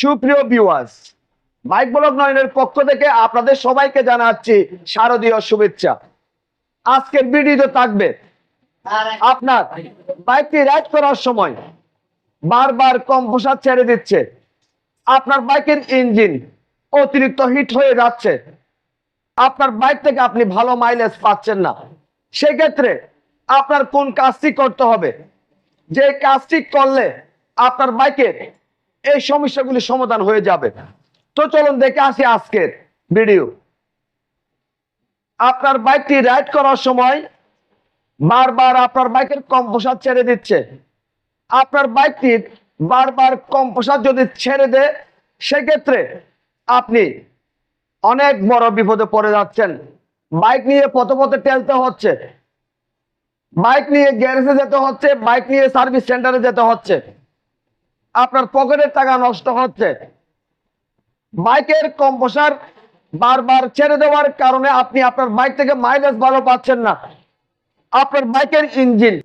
সুপ্রিয় viewers bike blog নয়নের পক্ষ থেকে আপনাদের সবাইকে জানাচ্ছি শারদীয় শুভেচ্ছা। আজকের ভিডিওতে থাকবে আপনার বাইকটি রাইড করার সময় বারবার কম কম্পোসার ছেড়ে দিচ্ছে। আপনার বাইকের ইঞ্জিন অতিরিক্ত হিট হয়ে যাচ্ছে। আপনার বাইক থেকে আপনি ভালো মাইলেজ পাচ্ছেন না। সেক্ষেত্রে আপনার কোন কাজটি করতে হবে? যে কাজটি করলে আপনার বাইকের এই সমস্যাগুলি সমাধান হয়ে যাবে। তো চলুন দেখে আসি আজকের ভিডিও আপনার বাইকটি রাইড করার সময় বারবার আপনার বাইকের কম্পোসার ছেড়ে দিচ্ছে। আপনার বাইকটির বারবার কম্পোসার যদি ছেড়ে দেয়, সেক্ষেত্রে আপনি অনেক বড় বিপদে পড়ে যাচ্ছেন। বাইক নিয়ে পথে পথে টেলতে হচ্ছে। বাইক নিয়ে গ্যারেজে যেতে হচ্ছে বাইক নিয়ে সার্ভিস সেন্টারে যেতে হচ্ছে। আপনার পকেটের টাকা নষ্ট হচ্ছে। বাইকের কম্পোসার বারবার ছেড়ে দেওয়ার কারণে আপনি আপনার বাইক থেকে মাইলেজ ভালো পাচ্ছেন না। আপনার বাইকের ইঞ্জিন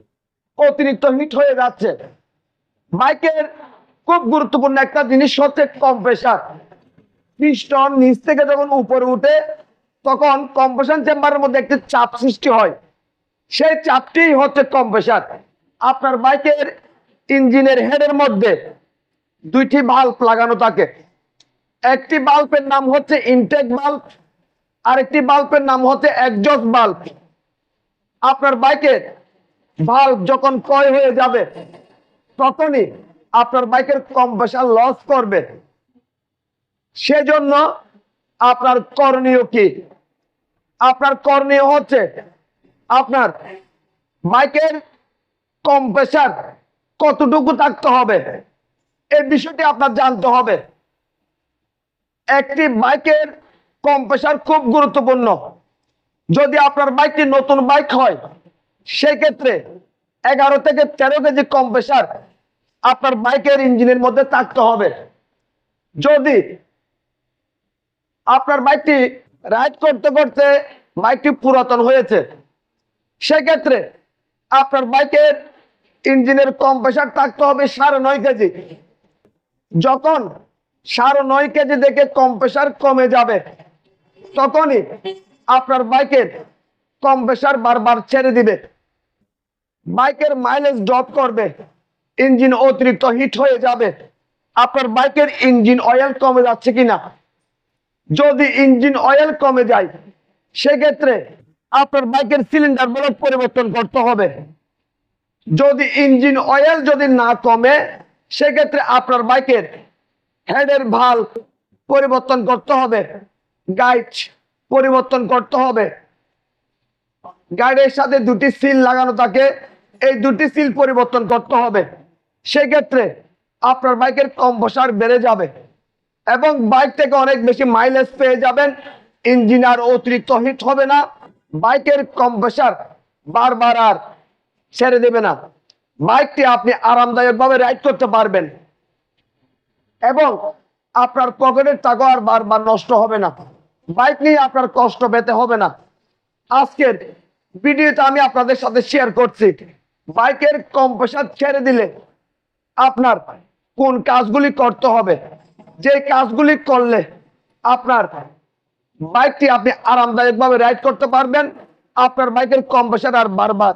অতিরিক্ত হিট হয়ে যাচ্ছে। বাইকের খুব গুরুত্বপূর্ণ একটা জিনিস হচ্ছে কম্প্রেসার পিস্টন নিচ থেকে যখন উপরে উঠে, তখন কম্প্রেশন চেম্বারের মধ্যে একটি চাপ সৃষ্টি হয়। সেই চাপটি হচ্ছে কম্প্রেসার আপনার বাইকের ইঞ্জিনের হেডের মধ্যে দুইটি বাল্ব লাগানো থাকে। একটি বাল্বের নাম হচ্ছে ইনটেক বাল্ব আরেকটি বাল্বের নাম হচ্ছে একজস্ট বাল্ব আপনার বাইকের বাল্ব যখন ক্ষয় হয়ে যাবে, তখনই আপনার বাইকের কম্প্রেসার লস করবে। সেজন্য আপনার করণীয় কি? আপনার করণীয় হচ্ছে আপনার বাইকের কম্প্রেসার কতটুকু থাকতে হবে? এই বিষয়টি আপনার জানতে হবে। একটি বাইকের কম্প্রেসার খুব গুরুত্বপূর্ণ। যদি আপনার বাইকটি নতুন বাইক হয়, সেক্ষেত্রে এগারো থেকে তেরো কেজি কম্প্রেসার আপনার বাইকের ইঞ্জিনের মধ্যে থাকতে হবে। যদি আপনার বাইকটি রাইড করতে করতে বাইকটি পুরাতন হয়েছে, সেক্ষেত্রে আপনার বাইকের ইঞ্জিনের কম্প্রেসার থাকতে হবে সাড়ে নয় কেজি। যখন সাড়ে নয় কেজি দেখে কম্প্রেসার কমে যাবে, তখনই আপনার বাইকের কম্প্রেসার বারবার ছেড়ে দিবে। বাইকের মাইলেজ ড্রপ করবে, ইঞ্জিন অতিরিক্ত হিট হয়ে যাবে। আপনার বাইকের ইঞ্জিন অয়েল কমে যাচ্ছে কিনা? যদি ইঞ্জিন অয়েল কমে যায়, সেক্ষেত্রে আপনার বাইকের সিলিন্ডার ব্লক পরিবর্তন করতে হবে। যদি ইঞ্জিন অয়েল যদি না কমে, সেক্ষেত্রে আপনার বাইকের হেডের ভালো পরিবর্তন করতে হবে গাইড পরিবর্তন করতে হবে। গাইডের সাথে দুটি সিল লাগানো থাকে, এই দুটি সিল পরিবর্তন করতে হবে। সেক্ষেত্রে আপনার বাইকের কম কম্পোসার বেড়ে যাবে এবং বাইক থেকে অনেক বেশি মাইলেজ পেয়ে যাবেন। ইঞ্জিন আর অতিরিক্ত হিট হবে না। বাইকের কম্প্রেসার বারবার আর ছেড়ে দেবে না। বাইকটি আপনি আরামদায়কভাবে রাইড করতে পারবেন। এবং আপনার পকেটের টাকা আর বারবার নষ্ট হবে না। বাইক নিয়ে আপনার কষ্ট পেতে হবে না। আজকের ভিডিওতে আমি আপনাদের সাথে শেয়ার করছি। বাইকের কম্প্রেসার ছেড়ে দিলে আপনার কোন কাজগুলি করতে হবে? যে কাজগুলি করলে আপনার বাইকটি আপনি আরামদায়কভাবে রাইড করতে পারবেন। আপনার বাইকের কম কম্প্রেসার আর বারবার